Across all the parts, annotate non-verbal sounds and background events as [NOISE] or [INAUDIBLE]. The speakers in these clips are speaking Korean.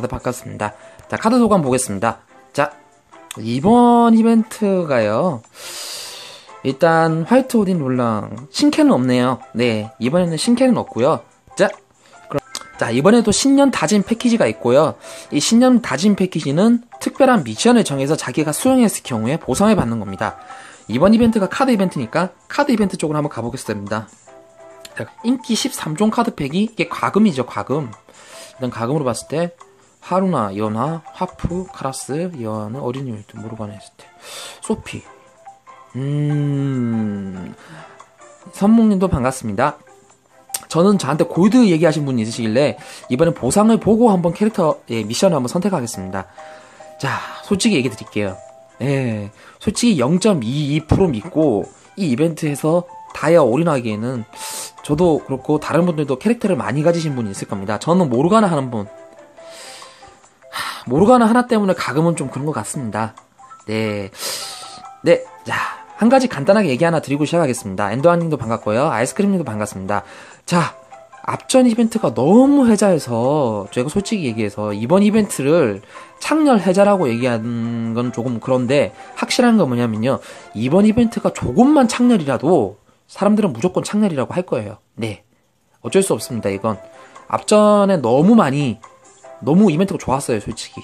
다들 바꿨습니다. 자, 카드 도감 보겠습니다. 자, 이번 이벤트가요. 일단 화이트 오딘 롤랑 신캐는 없네요. 네, 이번에는 신캐는 없고요. 자, 그럼 자 이번에도 신년 다짐 패키지가 있고요. 이 신년 다짐 패키지는 특별한 미션을 정해서 자기가 수행했을 경우에 보상을 받는 겁니다. 이번 이벤트가 카드 이벤트니까 카드 이벤트 쪽으로 한번 가보겠습니다. 자, 인기 13종 카드팩이 이게 과금이죠, 과금. 일단 과금으로 봤을 때 하루나 연화, 화프, 카라스, 여하는 어린이 모르가네 했을 때 소피, 음, 선목님도 반갑습니다. 저는 저한테 골드 얘기하신 분이 있으시길래 이번엔 보상을 보고 한번 캐릭터 예, 미션을 한번 선택하겠습니다. 자, 솔직히 얘기 드릴게요. 예, 솔직히 0.22% 믿고 이 이벤트에서 다이아 올인하기에는 저도 그렇고 다른 분들도 캐릭터를 많이 가지신 분이 있을 겁니다. 저는 모르가나 하는 분. 하, 모르가나 하나 때문에 가금은 좀 그런 것 같습니다. 네. 네, 자, 한 가지 간단하게 얘기 하나 드리고 시작하겠습니다. 엔도아님도 반갑고요. 아이스크림님도 반갑습니다. 자, 앞전 이벤트가 너무 해자해서 제가 솔직히 얘기해서 이번 이벤트를 창렬 해자라고 얘기하는 건 조금 그런데 확실한 건 뭐냐면요. 이번 이벤트가 조금만 창렬이라도 사람들은 무조건 창렬이라고 할 거예요. 네. 어쩔 수 없습니다. 이건 앞전에 너무 많이 너무 이벤트가 좋았어요, 솔직히.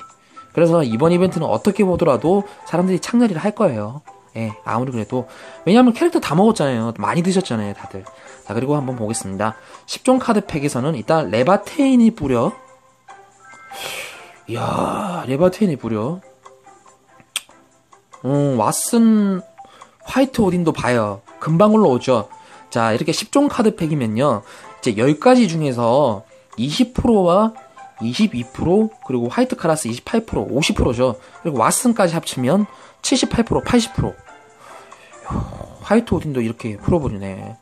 그래서 이번 이벤트는 어떻게 보더라도 사람들이 창렬이를 할 거예요. 예, 아무리 그래도. 왜냐면 캐릭터 다 먹었잖아요. 많이 드셨잖아요, 다들. 자, 그리고 한번 보겠습니다. 10종 카드팩에서는 일단 레바테인이 뿌려. 이야, 레바테인이 뿌려. 음, 왓슨 화이트 오딘도 봐요. 금방 올라오죠. 자, 이렇게 10종 카드팩이면요. 이제 10가지 중에서 20%와 22% 그리고 화이트 카라스 28% 50%죠. 그리고 왓슨까지 합치면 78% 80% 화이트 오딘도 이렇게 풀어버리네.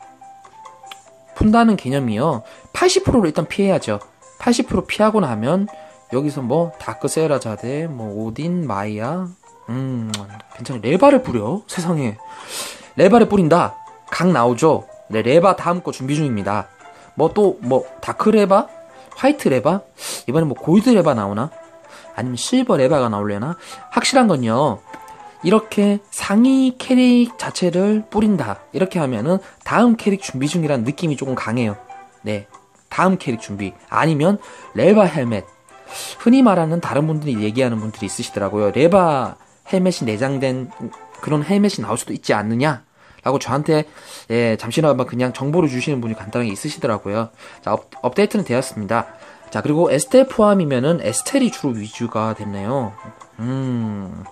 푼다는 개념이요. 80%를 일단 피해야죠. 80% 피하고 나면 여기서 뭐 다크세라 자데 뭐 오딘 마이야 음 괜찮아 레바를 뿌려 세상에 레바를 뿌린다 각 나오죠 네 레바 다음 거 준비 중입니다 뭐 또뭐 다크 레바 화이트 레바? 이번에 뭐 골드 레바 나오나? 아니면 실버 레바가 나올려나? 확실한 건요. 이렇게 상위 캐릭 자체를 뿌린다. 이렇게 하면은 다음 캐릭 준비 중이란 느낌이 조금 강해요. 네. 다음 캐릭 준비. 아니면 레바 헬멧. 흔히 말하는 다른 분들이 얘기하는 분들이 있으시더라고요. 레바 헬멧이 내장된 그런 헬멧이 나올 수도 있지 않느냐? 라고 저한테 예, 잠시나마 그냥 정보를 주시는 분이 간단하게 있으시더라고요. 자, 업, 업데이트는 되었습니다. 자, 그리고 에스텔 포함이면은 에스텔이 주로 위주가 됐네요. 음.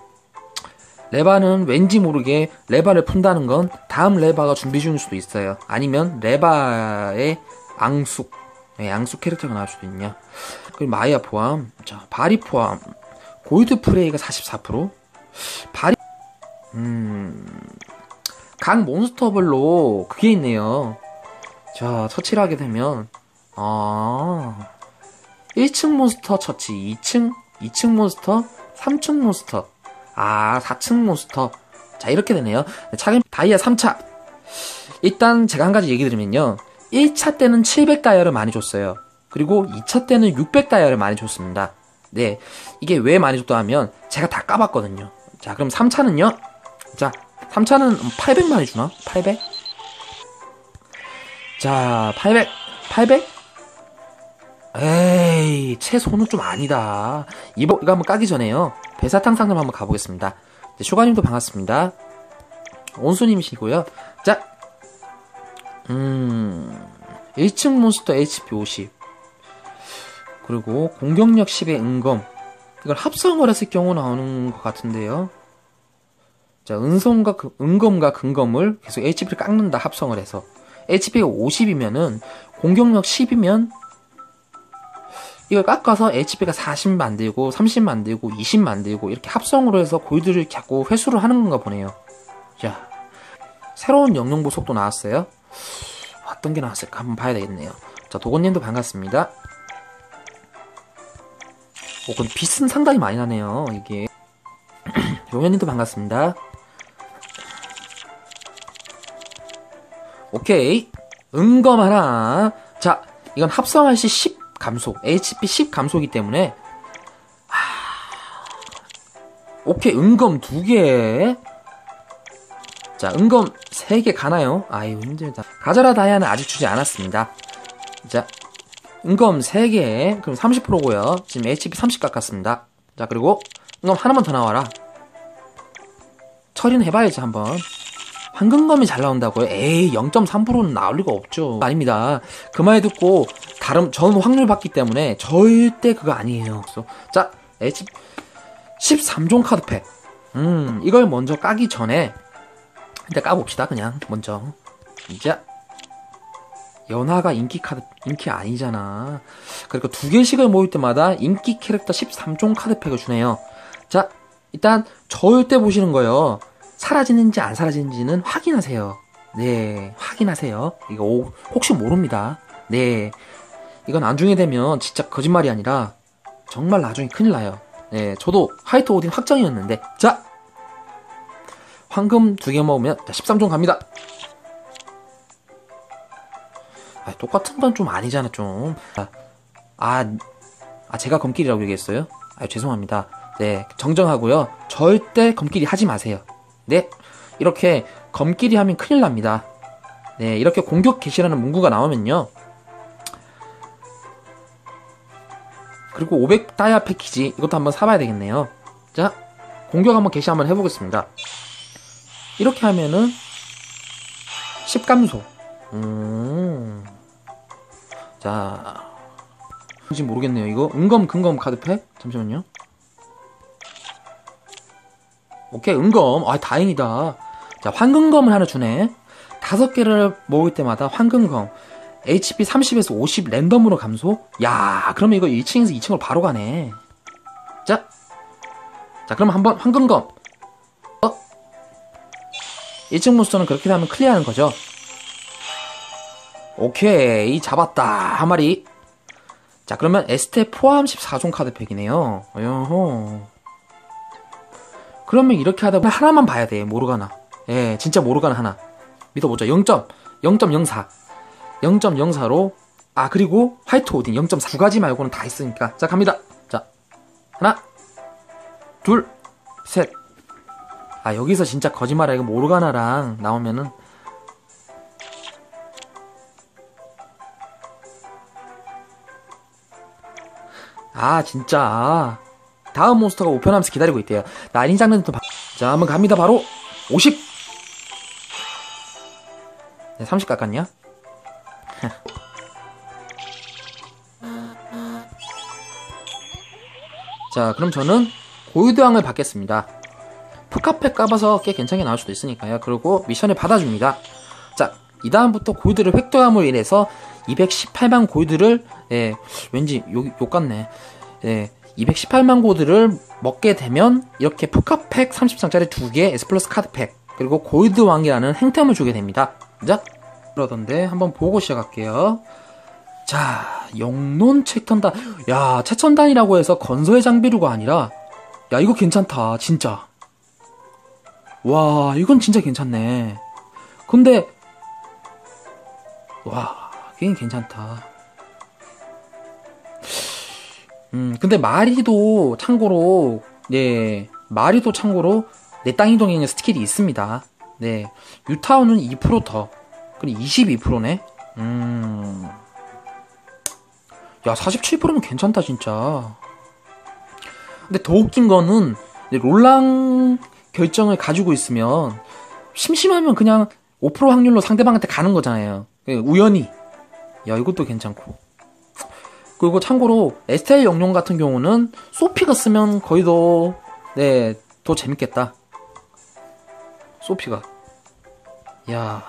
레바는 왠지 모르게 레바를 푼다는 건 다음 레바가 준비 중일 수도 있어요. 아니면 레바의 앙숙, 네, 앙숙 캐릭터가 나올 수도 있냐. 그리고 마이아 포함, 자, 바리 포함, 골드 프레이가 44%, 바리, 음, 각 몬스터별로 그게 있네요. 자, 처치를 하게 되면, 아, 1층 몬스터 처치, 2층, 2층 몬스터, 3층 몬스터, 아, 4층 몬스터. 자, 이렇게 되네요. 차근 다이아 3차. 일단 제가 한 가지 얘기 드리면요. 1차 때는 700다이아를 많이 줬어요. 그리고 2차 때는 600다이아를 많이 줬습니다. 네. 이게 왜 많이 줬다 하면 제가 다 까봤거든요. 자, 그럼 3차는요. 자, 3차는 800만이 주나? 800? 자, 800, 800? 에이, 최소는 좀 아니다. 이거, 이거 한번 까기 전에요. 배사탕 상점 한번 가보겠습니다. 네, 슈가님도 반갑습니다. 온수님이시고요. 자, 음, 1층 몬스터 HP 50. 그리고 공격력 10의 은검. 이걸 합성을 했을 경우 나오는 것 같은데요. 자, 은성과 그, 은검과 근검을 계속 HP를 깎는다 합성을 해서 HP가 50이면은 공격력 10이면 이걸 깎아서 HP가 40 만들고 30 만들고 20 만들고 이렇게 합성으로 해서 골드를 자꾸 회수를 하는 건가 보네요. 자, 새로운 영영 보석도 나왔어요. 어떤 게 나왔을까 한번 봐야 되겠네요. 자, 도건님도 반갑습니다. 오, 근데 빛은 상당히 많이 나네요, 이게. [CLEARS THROAT] 용현님도 반갑습니다. 오케이. 은검 하나. 자, 이건 합성할 시 10 감속. HP 10 감속이기 때문에 오케이, 은검 두 개. 자, 은검 세 개 가나요? 아유, 힘들다. 가자라 다이아는 아직 주지 않았습니다. 자, 은검 3개, 그럼 30%고요. 지금 HP 30 깎았습니다. 자, 그리고 은검 하나만 더 나와라. 처리는 해봐야지, 한번. 황금검이 잘 나온다고요? 에이, 0.3%는 나올 리가 없죠. 아닙니다. 그 말 듣고, 다른, 저는 확률 받기 때문에 절대 그거 아니에요. 자, HP 13종 카드팩. 음, 이걸 먼저 까기 전에, 일단 까봅시다, 그냥, 먼저. 자, 연하가 인기 카드, 인기 아니잖아. 그러니까 두 개씩을 모일 때마다 인기 캐릭터 13종 카드팩을 주네요. 자, 일단 때 보시는 거요. 사라지는지 안 사라지는지는 확인하세요. 네, 확인하세요. 이거 오, 혹시 모릅니다. 네, 이건 나중에 되면 진짜 거짓말이 아니라 정말 나중에 큰일 나요. 네, 저도 하이트 오딘 확정이었는데. 자, 황금 두 개 먹으면 13종 갑니다. 아, 똑같은 건 좀 아니잖아, 좀. 아, 아, 아, 제가 검길이라고 얘기했어요? 아, 죄송합니다. 네, 정정하고요. 절대 검길이 하지 마세요. 네, 이렇게 검길이 하면 큰일 납니다. 네, 이렇게 공격 개시라는 문구가 나오면요. 그리고 500 다이아 패키지, 이것도 한번 사봐야 되겠네요. 자, 공격 한번 개시 한번 해보겠습니다. 이렇게 하면은 10 감소. 음. 자. 뭔지 모르겠네요. 이거 은검 근검 카드팩? 잠시만요. 오케이, 은검. 아, 다행이다. 자, 황금검을 하나 주네. 다섯 개를 모을 때마다 황금검. HP 30에서 50 랜덤으로 감소? 야, 그러면 이거 1층에서 2층으로 바로 가네. 자. 자, 그럼 한번 황금검. 어? 1층 몬스터는 그렇게 하면 클리어하는 거죠. 오케이 잡았다 한 마리 자 그러면 에스테 포함 14종 카드팩이네요 어허 그러면 이렇게 하다 보면 하나만 봐야 돼 모르가나. 예 진짜 모르가나 하나. 믿어보자. 0. 0.04 0.04로 아 그리고 화이트 오딘 0.4 두 가지 말고는 다 있으니까. 자 갑니다. 자 하나 둘 셋 아 여기서 진짜 거짓말이야. 이거 모르가나랑 나오면은. 아 진짜 다음 몬스터가 우편하면서 기다리고 있대요 날인 장면도 봐. 자 한번 갑니다 바로 50 네, 30 깎았냐? [LAUGHS] 자 그럼 저는 고유대왕을 받겠습니다 푸카팩 까봐서 꽤 괜찮게 나올 수도 있으니까요 그리고 미션을 받아줍니다 자 이 다음부터 고유들을 획득함으로 인해서 218만 골드를 예, 왠지 욕, 욕 같네. 예, 218만 골드를 먹게 되면 이렇게 푸카팩 30장짜리 2개 에스플러스 카드팩 그리고 골드 왕이라는 행템을 주게 됩니다. 자, 그러던데 한번 보고 시작할게요. 자, 영론 채천단. 야, 채천단이라고 해서 건설의 장비류가 아니라 야, 이거 괜찮다. 진짜. 와, 이건 진짜 괜찮네. 근데 와, 꽤 괜찮다. 음, 근데 마리도 참고로, 네, 마리도 참고로 내 땅 이동에 스킬이 있습니다. 네, 유타운은 2% 더. 그리고 22%네. 음. 야, 47%면 괜찮다, 진짜. 근데 더 웃긴 거는, 롤랑 결정을 가지고 있으면, 심심하면 그냥 5% 확률로 상대방한테 가는 거잖아요. 우연히. 야, 이것도 괜찮고. 그리고 참고로 에스텔 영용 같은 경우는 소피가 쓰면 거의 더, 네, 더 재밌겠다. 소피가. 야